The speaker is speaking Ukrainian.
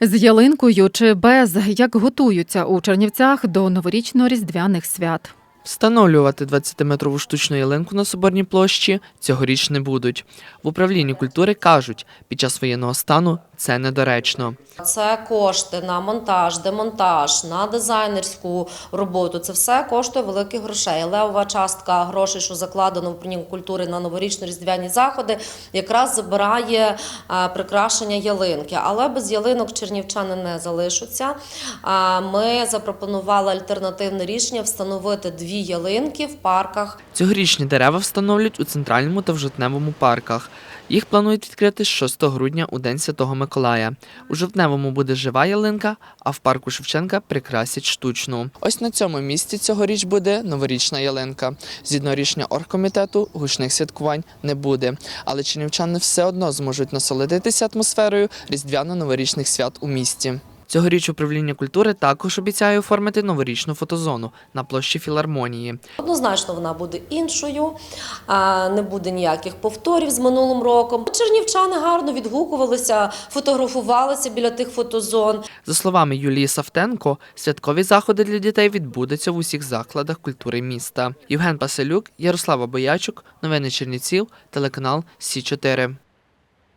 З ялинкою чи без як готуються у Чернівцях до новорічно-різдвяних свят. Встановлювати 20-метрову штучну ялинку на Соборній площі цьогоріч не будуть. В управлінні культури кажуть, під час воєнного стану це недоречно. Це кошти на монтаж, демонтаж, на дизайнерську роботу. Це все коштує великих грошей. Левова частка грошей, що закладено в управлінні культури на новорічно-різдвяні заходи, якраз забирає е, прикрашення ялинки. Але без ялинок чернівчани не залишаться. Ми запропонували альтернативне рішення встановити дві ялинки в парках Цьогорічні дерева встановлюють у центральному та в жовтневому парках. Їх планують відкрити з 6 грудня у День Святого Миколая. У жовтневому буде жива ялинка, а в парку Шевченка прикрасять штучну. Ось на цьому місці цьогоріч буде новорічна ялинка. Згідно рішення оргкомітету, гучних святкувань не буде. Але чинівчани все одно зможуть насолодитися атмосферою різдвяно-новорічних свят у місті. Цьогоріч управління культури також обіцяє оформити новорічну фотозону на площі філармонії. Однозначно вона буде іншою, не буде ніяких повторів з минулим роком. Чернівчани гарно відгукувалися, фотографувалися біля тих фотозон. За словами Юлії Савтенко, святкові заходи для дітей відбудуться в усіх закладах культури міста. Євген Паселюк, Ярослава Боячук, новини Чернівців, телеканал Сі 4